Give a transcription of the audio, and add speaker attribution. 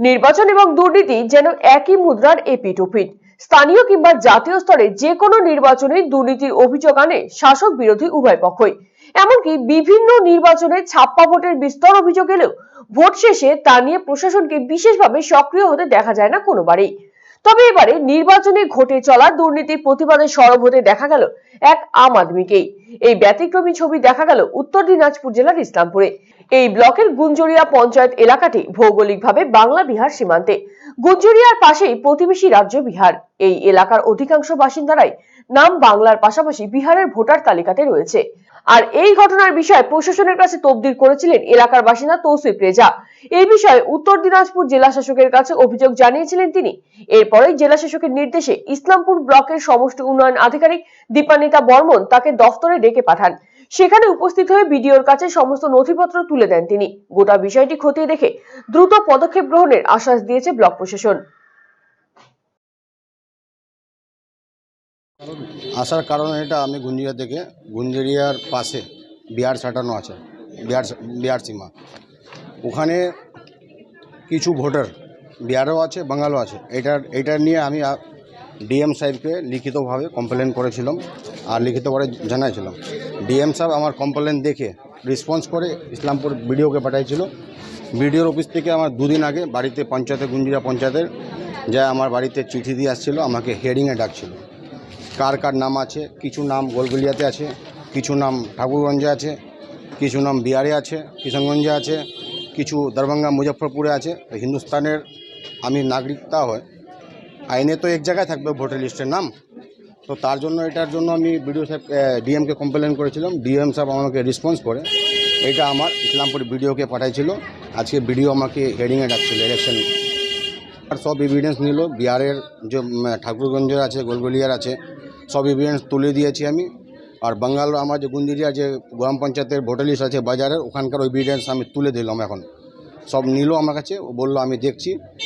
Speaker 1: নির্বাচন এবং দুর্নীতি যেন একই মুদ্রার এপিট ওপিট স্থানীয় কিংবা জাতীয় স্তরে যে কোনো নির্বাচনে দুর্নীতির অভিযোগ আনে শাসক বিরোধী উভয় পক্ষই। এমনকি বিভিন্ন নির্বাচনে ছাপ্পা ভোটের বিস্তর অভিযোগ এলেও ভোট শেষে তা নিয়ে প্রশাসনকে বিশেষভাবে সক্রিয় হতে দেখা যায় না কোনোবারই। তবে এবারে নির্বাচনে ঘটে চলা দুর্নীতির প্রতিবাদে সরব হতে দেখা গেল এক আম আদমিকেই। এই ব্যতিক্রমী ছবি দেখা গেল উত্তর দিনাজপুর জেলার ইসলামপুরে। এই ব্লকের গুঞ্জরিয়া পঞ্চায়েত এলাকাটি ভৌগোলিকভাবে বাংলা বিহার সীমান্তে। গুঞ্জরিয়ার পাশেই প্রতিবেশী রাজ্য বিহার। এই এলাকার অধিকাংশ বাসিন্দারাই নাম বাংলার পাশাপাশি বিহারের ভোটার তালিকাতে রয়েছে। আর এই ঘটনার বিষয়ে প্রশাসনের কাছে তবদির করেছিলেন এলাকার বাসিন্দা তৌসিফ রেজা। এই বিষয়ে উত্তর দিনাজপুর জেলা শাসকের কাছে অভিযোগ জানিয়েছিলেন তিনি। এরপরেই জেলা শাসকের নির্দেশে ইসলামপুর ব্লকের সমষ্টি উন্নয়ন আধিকারিক দীপানিতা বর্মন তাকে দফতরে ডেকে পাঠান। সেখানে উপস্থিত হয়ে বিডিওর কাছে সমস্ত নথিপত্র তুলে দেন তিনি। গোটা বিষয়টি খতিয়ে দেখে দ্রুত পদক্ষেপ গ্রহণের আশ্বাস দিয়েছে ব্লক প্রশাসন।
Speaker 2: আসার কারণ এটা আমি গুঞ্জিয়া থেকে, গুঞ্জেরিয়ার পাশে বিহার ছাটানো আছে, বিহার বিহার সীমা। ওখানে কিছু ভোটার বিহারও আছে বাঙালও আছে। এটার, এটা নিয়ে আমি ডিএম সাহেবকে লিখিতভাবে কমপ্লেন করেছিলাম আর লিখিতভাবে জানাইছিলাম। ডিএম সাহেব আমার কমপ্লেন দেখে রেসপন্স করে ইসলামপুর বিডিওকে পাঠাইছিল। বিডিওর অফিস থেকে আমার দুদিন আগে বাড়িতে পঞ্চায়েতে গুঞ্জিয়া পঞ্চায়েতের যা আমার বাড়িতে চিঠি দিয়ে আসছিল, আমাকে হেয়ারিংয়ে ডাকছিল। কার কার নাম আছে, কিছু নাম গোলগুলিয়াতে আছে, কিছু নাম ঠাকুরগঞ্জে আছে, কিছু নাম বিহারে আছে, কিষানগঞ্জে আছে, কিছু দরভঙ্গা মুজফ্ফরপুরে আছে হিন্দুস্তানের আমি নাগরিকতা হয়। আইনে তো এক জায়গায় থাকবে ভোটার লিস্টের নাম। তো তার জন্য, এটার জন্য আমি বিডিও সাহেব ডিএমকে কমপ্লেন করেছিলাম। ডিএম সাহেব আমাকে রেসপন্স করে। এটা আমার ইসলামপুর বিডিওকে পাঠাইছিল। আজকে বিডিও আমাকে হেডিংয়ে ডাকছিল ইলেকশন আর সব এভিডেন্স নিল। বিহারের যে ঠাকুরগঞ্জের আছে, গোলগলিয়ার আছে সব ইভিডেন্স তুলে দিয়েছি আমি। আর বাঙ্গাল আমার যে গুন্দিরিয়া যে গ্রাম পঞ্চায়েতের ভোটার লিস্ট আছে বাজারের, ওখানকার ইভিডেন্স আমি তুলে দিলাম এখন। সব নিল আমার কাছে বলল আমি দেখছি।